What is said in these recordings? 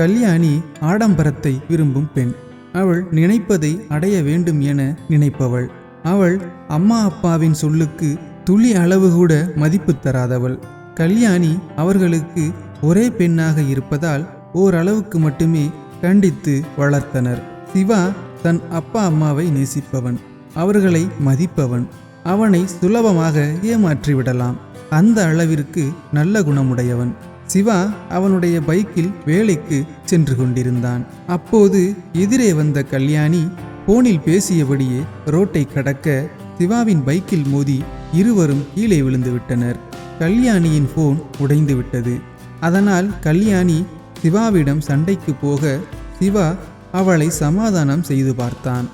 கல்யாணி ஆடம்பரத்தை விரும்பும் பெண். அவள் நினைப்பதை அடைய வேண்டும் என நினைப்பவள். அவள் அம்மா அப்பாவின் சொல்லுக்கு துளி அளவு கூட மதிப்பு தராதவள். கல்யாணி அவர்களுக்கு ஒரே பெண்ணாக இருப்பதால் ஓரளவுக்கு மட்டுமே கண்டித்து வளர்த்தனர். சிவா தன் அப்பா அம்மாவை நேசிப்பவன். அவர்களை மதிப்பவன். அவனை சுலபமாக ஏமாற்றி விடலாம் அந்த அளவிற்கு நல்ல குணமுடையவன். சிவா அவனுடைய பைக்கில் வேலைக்கு சென்று கொண்டிருந்தான். அப்போது எதிரே வந்த கல்யாணி போனில் பேசியபடியே ரோட்டை கடக்க சிவாவின் பைக்கில் மோதி இருவரும் கீழே விழுந்து விட்டனர். கல்யாணியின் போன் உடைந்து விட்டது. அதனால் கல்யாணி சிவாவிடம் சண்டைக்கு போக சிவா அவளை சமாதானம் செய்து பார்த்தான்.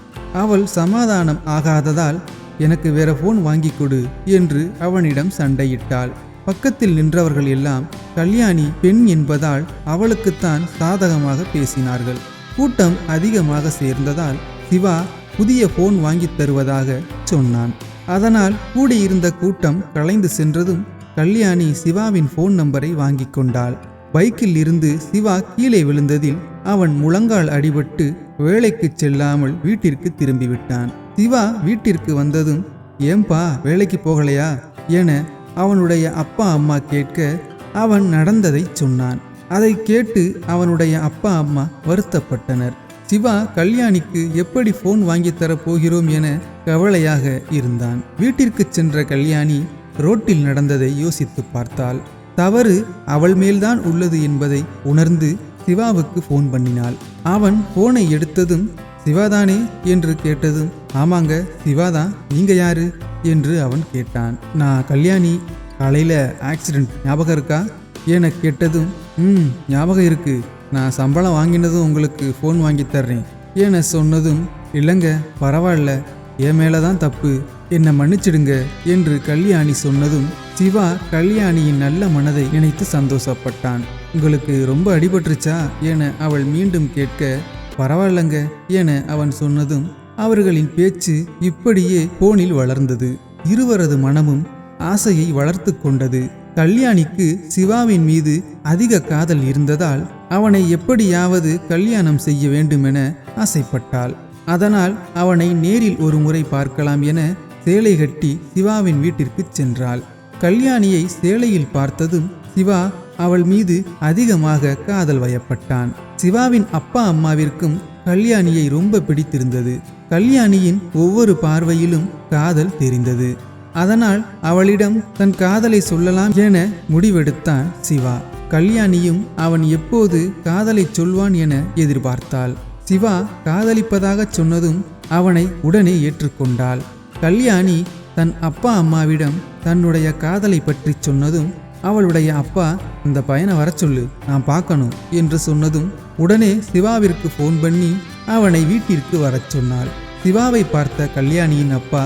அவள் சமாதானம் ஆகாததால் எனக்கு வேற போன் வாங்கி கொடு என்று அவனிடம் சண்டையிட்டாள். பக்கத்தில் நின்றவர்கள் எல்லாம் கல்யாணி பெண் என்பதால் அவளுக்குத்தான் சாதகமாக பேசினார்கள். கூட்டம் அதிகமாக சேர்ந்ததால் சிவா புதிய போன் வாங்கித் தருவதாக சொன்னான். அதனால் கூடியிருந்த கூட்டம் கலைந்து சென்றதும் கல்யாணி சிவாவின் போன் நம்பரை வாங்கிக் கொண்டாள். பைக்கில் இருந்து சிவா கீழே விழுந்ததில் அவன் முழங்கால் அடிபட்டு வேலைக்கு செல்லாமல் வீட்டிற்கு திரும்பிவிட்டான். சிவா வீட்டிற்கு வந்ததும் ஏம்பா வேலைக்கு போகலையா? என அவனுடைய அப்பா அம்மா கேட்க அவன் நடந்ததை சொன்னான். அதை கேட்டு அவனுடைய அப்பா அம்மா வருத்தப்பட்டனர். சிவா கல்யாணிக்கு எப்படி போன் வாங்கித் தரப் போகிறோம் என கவலையாக இருந்தான். வீட்டிற்கு சென்ற கல்யாணி ரோட்டில் நடந்ததை யோசித்து பார்த்தாள். தவறு அவள் மேல்தான் உள்ளது என்பதை உணர்ந்து சிவாவுக்கு ஃபோன் பண்ணினாள். அவன் போனை எடுத்ததும் சிவாதானே? என்று கேட்டதும் ஆமாங்க சிவாதான். நீங்க யாரு? என்று அவன் கேட்டான். நான் கல்யாணி. காலையில் ஆக்சிடென்ட் ஞாபகம் இருக்கா? என கேட்டதும் ம் ஞாபகம் இருக்கு. நான் சம்பளம் வாங்கினதும் உங்களுக்கு ஃபோன் வாங்கி தர்றேன். என சொன்னதும் இல்லைங்க பரவாயில்ல. என் மேலே தான் தப்பு. என்னை மன்னிச்சிடுங்க என்று கல்யாணி சொன்னதும் சிவா கல்யாணியின் நல்ல மனதை நினைத்து சந்தோஷப்பட்டான். உங்களுக்கு ரொம்ப அடிபட்டுருச்சா? என அவள் மீண்டும் கேட்க பரவாயில்லங்க என அவன் சொன்னதும் அவர்களின் பேச்சு இப்படியே போனில் வளர்ந்தது. இருவரது மனமும் ஆசையை வளர்த்து கொண்டது. கல்யாணிக்கு சிவாவின் மீது அதிக காதல் இருந்ததால் அவனை எப்படியாவது கல்யாணம் செய்ய வேண்டுமென ஆசைப்பட்டாள். அதனால் அவனை நேரில் ஒரு முறை பார்க்கலாம் என சேலை கட்டி சிவாவின் வீட்டிற்கு சென்றாள். கல்யாணியை சேலையில் பார்த்ததும் சிவா அவள் மீது அதிகமாக காதல் வயப்பட்டான். சிவாவின் அப்பா அம்மாவிற்கும் கல்யாணியை ரொம்ப பிடித்திருந்தது. கல்யாணியின் ஒவ்வொரு பார்வையிலும் காதல் தெரிந்தது. அதனால் அவளிடம் தன் காதலை சொல்லலாம் என முடிவெடுத்தான் சிவா. கல்யாணியும் அவன் எப்போது காதலை சொல்வான் என எதிர்பார்த்தாள். சிவா காதலிப்பதாக சொன்னதும் அவனை உடனே ஏற்றுக்கொண்டாள். கல்யாணி தன் அப்பா அம்மாவிடம் தன்னுடைய காதலை பற்றி சொன்னதும் அவளுடைய அப்பா இந்த பையனை வர சொல்லு நான் பார்க்கணும் என்று சொன்னதும் உடனே சிவாவிற்கு ஃபோன் பண்ணி அவனை வீட்டிற்கு வரச் சொன்னாள். சிவாவை பார்த்த கல்யாணியின் அப்பா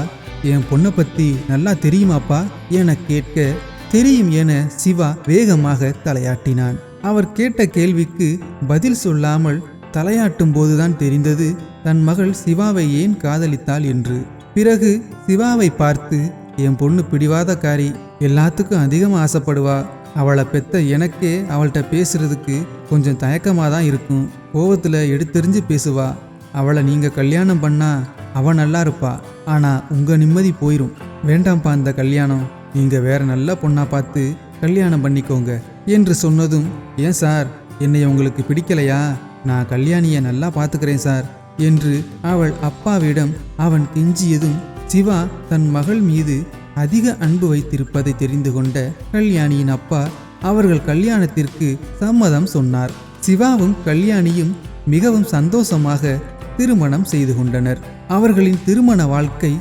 என் பொண்ணை பத்தி நல்லா தெரியுமாப்பா என கேட்க தெரியும் என சிவா வேகமாக தலையாட்டினான். அவர் கேட்ட கேள்விக்கு பதில் சொல்லாமல் தலையாட்டும் போதுதான் தெரிந்தது தன் மகள் சிவாவை ஏன் காதலித்தாள் என்று. பிறகு சிவாவை பார்த்து என் பொண்ணு பிடிவாதக்காரி எல்லாத்துக்கும் அதிகமாக ஆசைப்படுவா. அவளை பெத்த எனக்கே அவள்கிட்ட பேசுறதுக்கு கொஞ்சம் தயக்கமாக தான் இருக்கும். கோவத்தில் எடுத்தெறிஞ்சு பேசுவா. அவளை நீங்கள் கல்யாணம் பண்ணா அவன் நல்லா இருப்பா. ஆனால் உங்கள் நிம்மதி போயிடும் வேண்டாம்ப்பா அந்த கல்யாணம். நீங்கள் வேற நல்ல பொண்ணா பார்த்து கல்யாணம் பண்ணிக்கோங்க என்று சொன்னதும் ஏன் சார்? என்னை உங்களுக்கு பிடிக்கலையா? நான் கல்யாணியை நல்லா பார்த்துக்கிறேன் சார் என்று அவள் அப்பாவிடம் அவன் கெஞ்சியதும் சிவா தன் மகள் மீது அதிக அன்பு வைத்திருப்பதை தெரிந்து கொண்ட கல்யாணியின் அப்பா அவர்கள் கல்யாணத்திற்கு சம்மதம் சொன்னார். சிவாவும் கல்யாணியும் மிகவும் சந்தோஷமாக திருமணம் செய்து கொண்டனர். அவர்களின் திருமண வாழ்க்கை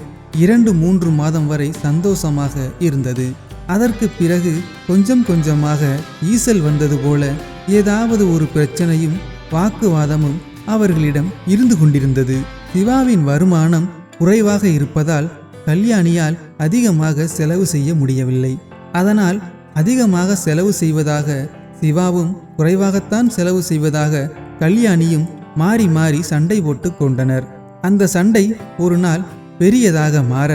இரண்டு மூன்று மாதம் வரை சந்தோஷமாக இருந்தது. அதற்கு பிறகு கொஞ்சம் கொஞ்சமாக ஈசல் வந்தது போல ஏதாவது ஒரு பிரச்சனையும் வாக்குவாதமும் அவர்களிடம் இருந்து கொண்டிருந்தது. சிவாவின் வருமானம் குறைவாக இருப்பதால் கல்யாணியால் அதிகமாக செலவு செய்ய முடியவில்லை. அதனால் அதிகமாக செலவு செய்வதாக சிவாவும் குறைவாகத்தான் செலவு செய்வதாக கல்யாணியும் மாறி மாறி சண்டை போட்டு கொண்டனர். அந்த சண்டை ஒரு நாள் பெரியதாக மாற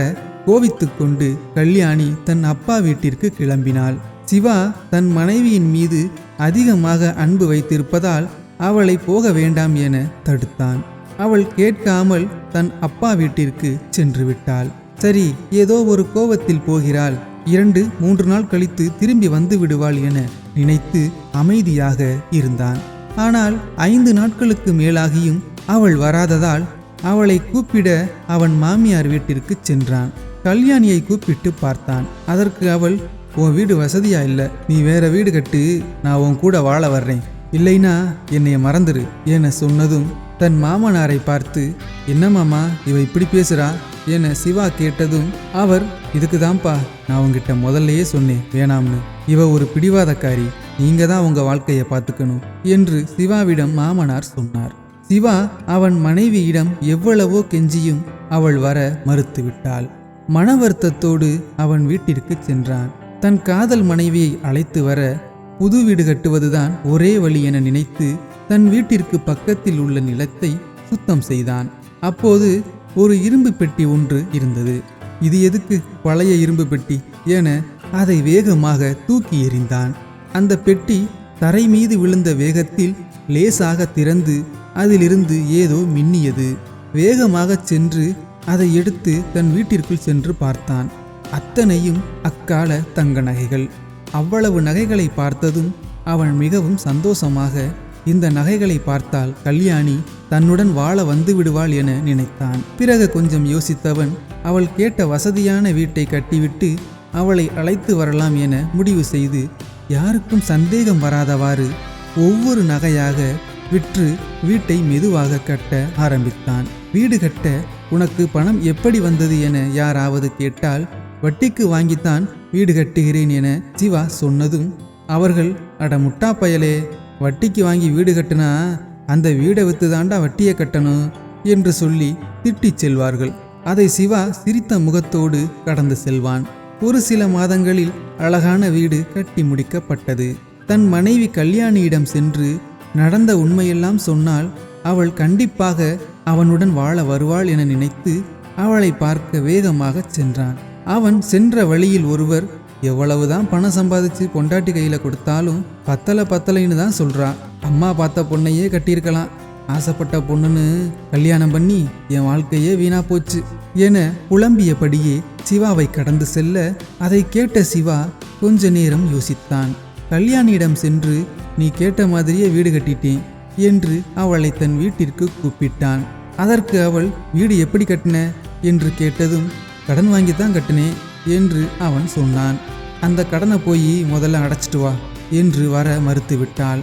கோவித்துக்கொண்டு கல்யாணி தன் அப்பா வீட்டிற்கு கிளம்பினாள். சிவா தன் மனைவியின் மீது அதிகமாக அன்பு வைத்திருப்பதால் அவளை போக வேண்டாம் என தடுத்தான். அவள் கேட்காமல் தன் அப்பா வீட்டிற்கு சென்று விட்டாள். சரி ஏதோ ஒரு கோபத்தில் போகிறாள். இரண்டு மூன்று நாள் கழித்து திரும்பி வந்து விடுவாள் என நினைத்து அமைதியாக இருந்தான். ஆனால் ஐந்து நாட்களுக்கு மேலாகியும் அவள் வராததால் அவளை கூப்பிட அவன் மாமியார் வீட்டிற்கு சென்றான். கல்யாணியை கூப்பிட்டு பார்த்தான். அதற்கு அவள் உன் வீடு வசதியா இல்ல? நீ வேற வீடு கட்டு. நான் உன் கூட வாழ வர்றேன். இல்லைனா என்னைய மறந்துரு என சொன்னதும் தன் மாமனாரை பார்த்து என்ன மாமா இவ இப்படி பேசுறா? என சிவா கேட்டதும் அவர் இதுக்குதான்ப்பா நான் உங்ககிட்ட முதல்லயே சொன்னேன். வேணாம்னு. இவ ஒரு பிடிவாதக்காரி. நீங்க தான் உங்க வாழ்க்கையை பார்த்துக்கணும் என்று சிவாவிடம் மாமனார் சொன்னார். சிவா அவன் மனைவியிடம் எவ்வளவோ கெஞ்சியும் அவள் வர மறுத்துவிட்டாள். மன வருத்தத்தோடு அவன் வீட்டிற்கு சென்றான். தன் காதல் மனைவியை அழைத்து வர புது வீடு கட்டுவதுதான் ஒரே வழி என நினைத்து தன் வீட்டிற்கு பக்கத்தில் உள்ள நிலத்தை சுத்தம் செய்தான். அப்போது ஒரு இரும்பு பெட்டி ஒன்று இருந்தது. இது எதுக்கு பழைய இரும்பு பெட்டி என அதை வேகமாக தூக்கி எறிந்தான். அந்த பெட்டி தரை மீது விழுந்த வேகத்தில் லேசாக திறந்து அதிலிருந்து ஏதோ மின்னியது. வேகமாகச் சென்று அதை எடுத்து தன் வீட்டிற்குள் சென்று பார்த்தான். அத்தனையும் அக்கால தங்க நகைகள். அவ்வளவு நகைகளை பார்த்ததும் அவன் மிகவும் சந்தோஷமாக இந்த நகைகளை பார்த்தால் கல்யாணி தன்னுடன் வாழ வந்து விடுவாள் என நினைத்தான். பிறகு கொஞ்சம் யோசித்தவன் அவள் கேட்ட வசதியான வீட்டை கட்டிவிட்டு அவளை அழைத்து வரலாம் என முடிவு செய்து யாருக்கும் சந்தேகம் வராதவாறு ஒவ்வொரு நகையாக விற்று வீட்டை மெதுவாக கட்ட ஆரம்பித்தான். வீடு கட்ட உனக்கு பணம் எப்படி வந்தது என யாராவது கேட்டால் வட்டிக்கு வாங்கித்தான் வீடு கட்டுகிறேன் என சிவா சொன்னதும் அவர்கள் அட முட்டா பயலே வட்டிக்கு வாங்கி வீடு கட்டுனா அந்த வீடை வித்து தாண்டா வட்டியை கட்டணும் என்று சொல்லி திட்டிச் செல்வார்கள். அதை சிவா சிரித்த முகத்தோடு கடந்து செல்வான். ஒரு சில மாதங்களில் அழகான வீடு கட்டி முடிக்கப்பட்டது. தன் மனைவி கல்யாணியிடம் சென்று நடந்த உண்மையெல்லாம் சொன்னால் அவள் கண்டிப்பாக அவனுடன் வாழ வருவாள் என நினைத்து அவளை பார்க்க வேகமாகச் சென்றான். அவன் சென்ற வழியில் ஒருவர் எவ்வளவுதான் பணம் சம்பாதிச்சு பொண்டாட்டி கையில கொடுத்தாலும் பத்தலை பத்தலைன்னு தான் சொல்றா. அம்மா பார்த்த பொண்ணையே கட்டியிருக்கலாம். ஆசைப்பட்ட பொண்ணுன்னு கல்யாணம் பண்ணி என் வாழ்க்கையே வீணா போச்சு என புலம்பியபடியே சிவாவை கடந்து செல்ல அதை கேட்ட சிவா கொஞ்ச நேரம் யோசித்தான். கல்யாணியிடம் சென்று நீ கேட்ட மாதிரியே வீடு கட்டிட்டேன் என்று அவளை தன் வீட்டிற்கு கூப்பிட்டான். அதற்கு அவள் வீடு எப்படி கட்டின? என்று கேட்டதும் கடன் வாங்கி தான் கட்டினேன் என்று அவன் சொன்னான். அந்த கடனை போய் முதல்ல அடைச்சிட்டு வா என்று வர மறுத்துவிட்டாள்.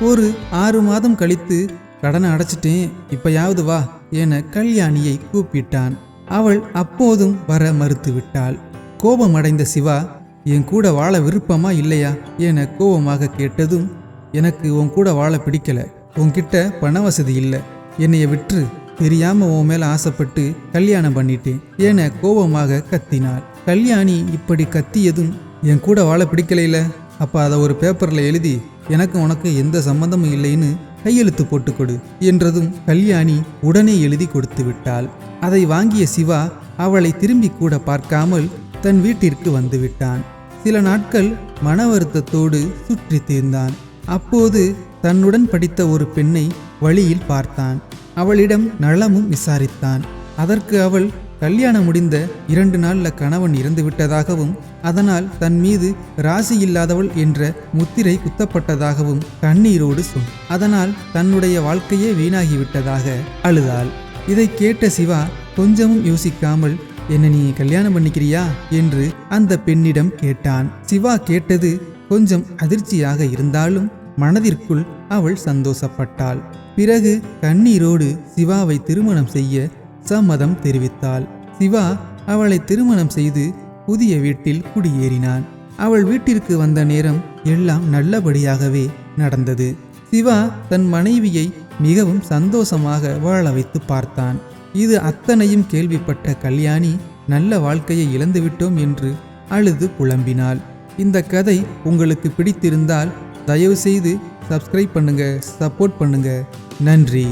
ஒரு ஆறு மாதம் கழித்து கடனை அடைச்சிட்டேன் இப்பயாவது வா என கல்யாணியை கூப்பிட்டான். அவள் அப்போதும் வர மறுத்துவிட்டாள். கோபமடைந்த சிவா என் கூட வாழ விருப்பமா இல்லையா? என கோபமாக கேட்டதும் எனக்கு உன் கூட வாழ பிடிக்கல. உன்கிட்ட பண வசதி இல்லை. என்னைய விற்று தெரியாம உன் மேல ஆசைப்பட்டு கல்யாணம் பண்ணிட்டேன் என கோபமாக கத்தினாள். கல்யாணி இப்படி கத்தியதும் என் கூட வாழ பிடிக்கலையில அப்ப அதை ஒரு பேப்பர்ல எழுதி எனக்கு உனக்கு எந்த சம்மந்தமும் இல்லைன்னு கையெழுத்து போட்டு கொடு என்றதும் கல்யாணி உடனே எழுதி கொடுத்து விட்டாள். அதை வாங்கிய சிவா அவளை திரும்பி கூட பார்க்காமல் தன் வீட்டிற்கு வந்துவிட்டான் சில நாட்கள் மன வருத்தத்தோடு சுற்றி தீர்ந்தான். அப்போது தன்னுடன் படித்த ஒரு பெண்ணை வழியில் பார்த்தான். அவளிடம் நலமும் விசாரித்தான். அதற்கு அவள் கல்யாணம் முடிந்த இரண்டு நாளில் கணவன் இறந்து விட்டதாகவும் அதனால் தன் மீது ராசி இல்லாதவள் என்ற முத்திரை குத்தப்பட்டதாகவும் கண்ணீரோடு சொல் அதனால் தன்னுடைய வாழ்க்கையே வீணாகிவிட்டதாக அழுதாள். இதை கேட்ட சிவா கொஞ்சமும் யோசிக்காமல் என்ன நீ கல்யாணம் பண்ணிக்கிறியா? என்று அந்த பெண்ணிடம் கேட்டான். சிவா கேட்டது கொஞ்சம் அதிர்ச்சியாக இருந்தாலும் மனதிற்குள் அவள் சந்தோஷப்பட்டாள். பிறகு கண்ணீரோடு சிவாவை திருமணம் செய்ய சம்மதம் தெரிவித்தாள். சிவா அவளை திருமணம் செய்து புதிய வீட்டில் குடியேறினான். அவள் வீட்டிற்கு வந்த நேரம் எல்லாம் நல்லபடியாகவே நடந்தது. சிவா தன் மனைவியை மிகவும் சந்தோஷமாக வாழ வைத்து பார்த்தான். இது அத்தனையும் கேள்விப்பட்ட கல்யாணி நல்ல வாழ்க்கையை இழந்துவிட்டோம் என்று அழுது புலம்பினாள். இந்த கதை உங்களுக்கு பிடித்திருந்தால் தயவுசெய்து சப்ஸ்கிரைப் பண்ணுங்க சப்போர்ட் பண்ணுங்க. நன்றி.